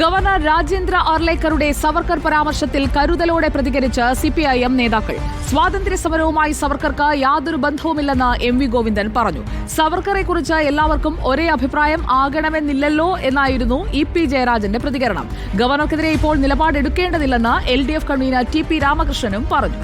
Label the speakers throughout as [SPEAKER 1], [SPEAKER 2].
[SPEAKER 1] Governor Rajendra ഓർലേക്കറുടെ Savarkar പരാമർശത്തിൽ കരുതലോടെ പ്രതികരിച്ച് സിപിഐഎം നേതാക്കൾ. സ്വാതന്ത്ര്യ സമരവുമായി സവർക്കർക്ക് യാതൊരു ബന്ധവുമില്ലെന്ന് എം വി ഗോവിന്ദൻ പറഞ്ഞു. സവർക്കറെക്കുറിച്ച് എല്ലാവർക്കും ഒരേ അഭിപ്രായം ആകണമെന്നില്ലല്ലോ എന്നായിരുന്നു ഇ പി ജയരാജന്റെ പ്രതികരണം. ഗവർണർക്കെതിരെ ഇപ്പോൾ നിലപാടെടുക്കേണ്ടതില്ലെന്ന് L D F convener T P രാമകൃഷ്ണനും പറഞ്ഞു.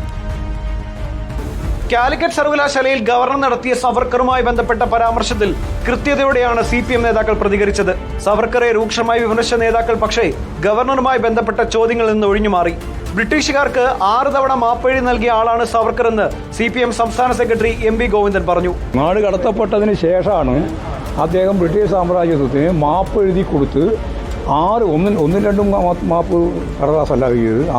[SPEAKER 2] കാലിക്കറ്റ് സർവകലാശാലയിൽ ഗവർണർ നടത്തിയ സവർക്കറുമായി ബന്ധപ്പെട്ട പരാമർശത്തിൽ കൃത്യതയോടെയാണ് സി പി എം നേതാക്കൾ പ്രതികരിച്ചത്. സവർക്കറെ രൂക്ഷമായി വിമർശിച്ച നേതാക്കൾ പക്ഷേ ഗവർണറുമായി ബന്ധപ്പെട്ട ചോദ്യങ്ങളിൽ നിന്ന് ഒഴിഞ്ഞുമാറി ബ്രിട്ടീഷുകാർക്ക് ആറ് തവണ മാപ്പഴി നൽകിയ ആളാണ് സവർക്കർ എന്ന് സി പി എം സംസ്ഥാന സെക്രട്ടറി എം വി ഗോവിന്ദൻ പറഞ്ഞു.
[SPEAKER 3] നാട് കടത്തപ്പെട്ടതിന് ശേഷമാണ് അദ്ദേഹം ബ്രിട്ടീഷ് സാമ്രാജ്യത്വത്തിന് മാപ്പ് എഴുതി കൊടുത്ത് ആറ് ഒന്നും ഒന്നും രണ്ടും മാപ്പ് കടലാസല്ല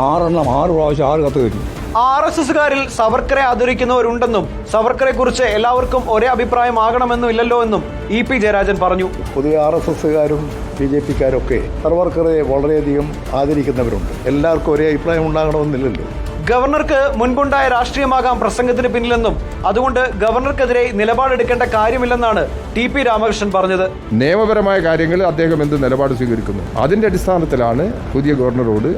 [SPEAKER 3] ആറെണ്ണം ആറ് പ്രാവശ്യം ആറ് കത്ത് കഴിഞ്ഞു
[SPEAKER 2] ആർ എസ് എസുകാരിൽ സവർക്കറെ ആദരിക്കുന്നവരുണ്ടെന്നും സവർക്കറെ കുറിച്ച് എല്ലാവർക്കും ഒരേ അഭിപ്രായമാകണമെന്നും ഇല്ലല്ലോ എന്നും ഇ പി ജയരാജൻ പറഞ്ഞു.
[SPEAKER 4] പൊതുവെ ആർ എസ് എസുകാരും ബി ജെ പിക്കാരൊക്കെ സർവർക്കറെ വളരെയധികം ആദരിക്കുന്നവരുണ്ട്. എല്ലാവർക്കും ഒരേ അഭിപ്രായം ഉണ്ടാകണമെന്നില്ലല്ലോ
[SPEAKER 2] ഗവർണർക്ക് മുൻപുണ്ടായ രാഷ്ട്രീയമാകാം പ്രസംഗത്തിന് പിന്നിലെന്നും അതുകൊണ്ട് ഗവർണർക്കെതിരെ നിലപാടെടുക്കേണ്ട കാര്യമില്ലെന്നാണ് ടി പി രാമകൃഷ്ണൻ പറഞ്ഞത്.
[SPEAKER 5] നിയമപരമായ കാര്യങ്ങളിൽ അദ്ദേഹം എന്ത് നിലപാട് സ്വീകരിക്കുന്നു? അതിന്റെ അടിസ്ഥാനത്തിലാണ് പുതിയ ഗവർണറോട്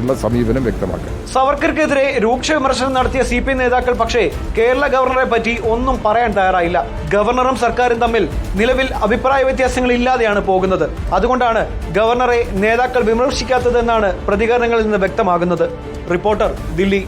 [SPEAKER 5] ഉള്ള സമീപനം വ്യക്തമാക്കുക
[SPEAKER 2] സവർക്കർക്കെതിരെ രൂക്ഷ വിമർശനം നടത്തിയ സി പി നേതാക്കൾ പക്ഷേ കേരള ഗവർണറെ പറ്റി ഒന്നും പറയാൻ തയ്യാറായില്ല. ഗവർണറും സർക്കാരും തമ്മിൽ നിലവിൽ അഭിപ്രായ വ്യത്യാസങ്ങൾ ഇല്ലാതെയാണ് പോകുന്നത്. അതുകൊണ്ടാണ് ഗവർണറെ നേതാക്കൾ വിമർശിക്കാത്തതെന്നാണ് പ്രതികരണങ്ങളിൽ നിന്ന് വ്യക്തമാകുന്നത്. റിപ്പോർട്ടർ ദില്ലി.